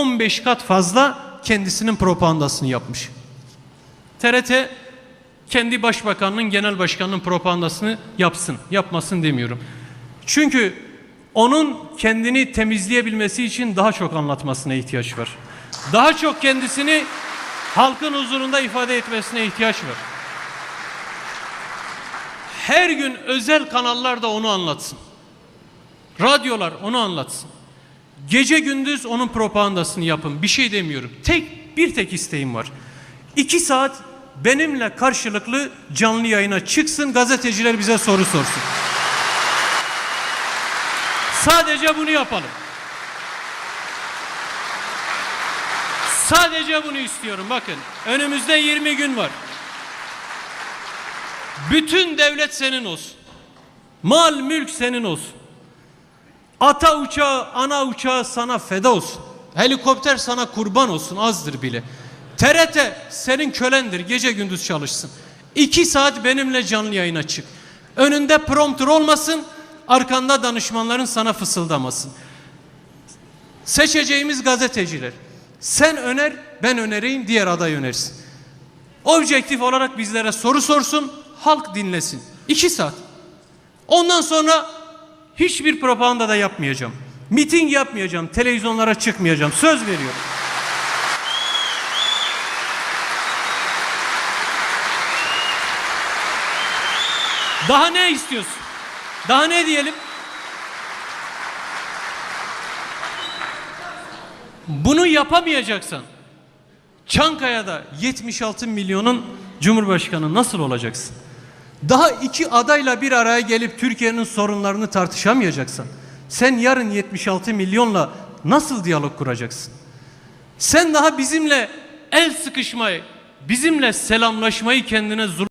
15 kat fazla kendisinin propagandasını yapmış. TRT kendi başbakanının, genel başkanının propagandasını yapsın, yapmasın demiyorum. Çünkü onun kendini temizleyebilmesi için daha çok anlatmasına ihtiyaç var. Daha çok kendisini halkın huzurunda ifade etmesine ihtiyaç var. Her gün özel kanallar da onu anlatsın. Radyolar onu anlatsın. Gece gündüz onun propagandasını yapın. Bir şey demiyorum. Tek bir tek isteğim var. İki saat benimle karşılıklı canlı yayına çıksın. Gazeteciler bize soru sorsun. Sadece bunu yapalım. Sadece bunu istiyorum. Bakın önümüzde 20 gün var. Bütün devlet senin olsun. Mal mülk senin olsun. Ata uçağı, ana uçağı sana feda olsun. Helikopter sana kurban olsun azdır bile. TRT senin kölendir gece gündüz çalışsın. İki saat benimle canlı yayına çık. Önünde prompter olmasın, arkanda danışmanların sana fısıldamasın. Seçeceğimiz gazeteciler. Sen öner, ben önereyim, diğer aday önersin. Objektif olarak bizlere soru sorsun, halk dinlesin. İki saat. Ondan sonra hiçbir propaganda da yapmayacağım. Miting yapmayacağım, televizyonlara çıkmayacağım. Söz veriyorum. Daha ne istiyorsun? Daha ne diyelim? Bunu yapamayacaksan Çankaya'da 76 milyonun Cumhurbaşkanı nasıl olacaksın? Daha iki adayla bir araya gelip Türkiye'nin sorunlarını tartışamayacaksan sen yarın 76 milyonla nasıl diyalog kuracaksın? Sen daha bizimle el sıkışmayı, bizimle selamlaşmayı kendine zul